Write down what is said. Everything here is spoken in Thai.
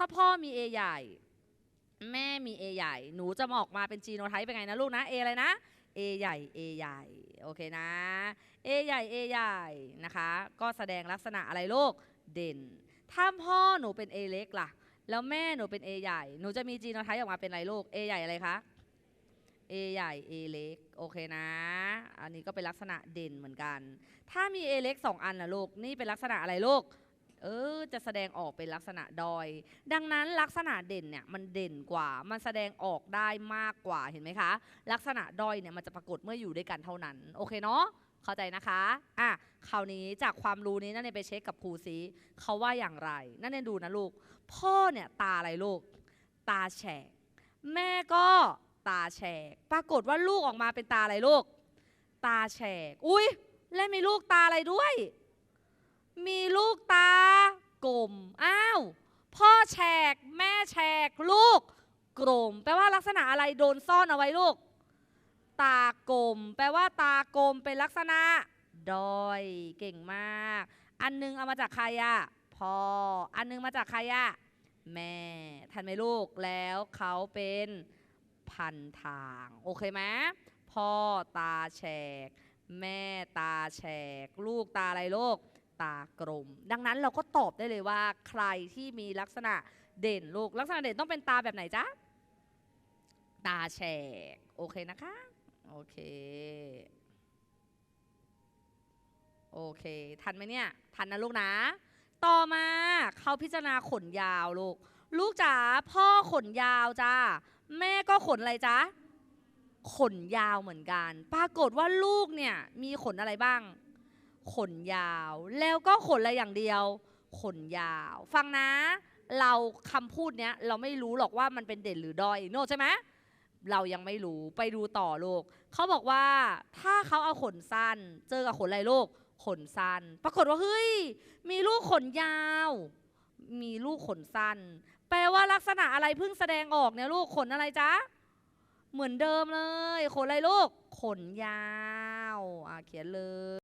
ถ้าพ่อมี A ใหญ่ แม่มี A ใหญ่ หนูจะออกมาเป็นจีโนไทป์เป็นไงนะลูกนะ A อะไรนะ A ใหญ่ A ใหญ่โอเคนะ A ใหญ่ A ใหญ่นะคะ ก็แสดงลักษณะอะไรลูกเด่น ถ้าพ่อหนูเป็น A เล็กล่ะ แล้วแม่หนูเป็น A ใหญ่ หนูจะมีจีโนไทป์ออกมาเป็นอะไรลูก A ใหญ่อะไรคะ A ใหญ่ A เล็กโอเคนะ อันนี้ก็เป็นลักษณะเด่นเหมือนกัน ถ้ามี A เล็กสองอันนะลูก นี่เป็นลักษณะอะไรลูก เออจะแสดงออกเป็นลักษณะดอย ดังนั้นลักษณะเด่นเนี่ยมันเด่นกว่า มันแสดงออกได้มากกว่าเห็นไหมคะ ลักษณะดอยเนี่ยมันจะปรากฏเมื่ออยู่ด้วยกันเท่านั้น โอเคเนาะเข้าใจนะคะอะคราวนี้จากความรู้นี้นั่นเองไปเช็คกับครูซิเขาว่าอย่างไร นั่นเองดูนะลูก พ่อเนี่ยตาอะไรลูก ตาแฉก แม่ก็ตาแฉก ปรากฏว่าลูกออกมาเป็นตาอะไรลูก ตาแฉก อุ้ยแล้วมีลูกตาอะไรด้วย มีลูกตากลมอ้าวพ่อแฉก แม่แฉก ลูกกลมแปลว่าลักษณะอะไรโดนซ่อนเอาไว้ลูก ตากลมแปลว่าตากลมเป็นลักษณะดอยเก่งมาก อันนึงเอามาจากใครอะพ่ออันนึงมาจากใครอะแม่ทันไหมลูกแล้วเขาเป็นพันทาง โอเคไหมพ่อตาแฉก แม่ตาแฉก ลูกตาอะไรลูก ตากลม ดังนั้นเราก็ตอบได้เลยว่าใครที่มีลักษณะเด่นลูกลักษณะเด่นต้องเป็นตาแบบไหนจ๊ะ ตาแฉกโอเคนะคะ โอเค โอเค ทันไหมเนี่ย ทันนะลูกนะ ต่อมาเขาพิจารณาขนยาวลูก ลูกจ๋าพ่อขนยาวจ้าแม่ก็ขนอะไรจ๊ะขนยาวเหมือนกัน ปรากฏว่าลูกเนี่ยมีขนอะไรบ้าง ขนยาว แล้วก็ขนอะไรอย่างเดียว ขนยาว ฟังนะ เราคำพูดเนี้ยเราไม่รู้หรอกว่ามันเป็นเด่นหรือด้อยโนใช่ไหมเรายังไม่รู้ไปดูต่อลูกเขาบอกว่าถ้าเขาเอาขนสั้น เจอกับขนอะไรลูกขนสั้น ปรากฏว่าเฮ้ย มีลูกขนยาว มีลูกขนสั้น แปลว่าลักษณะอะไรเพิ่งแสดงออกเนี่ยลูกขนอะไรจ๊ะเหมือนเดิมเลย ขนอะไรลูก ขนยาว อะเขียนเลย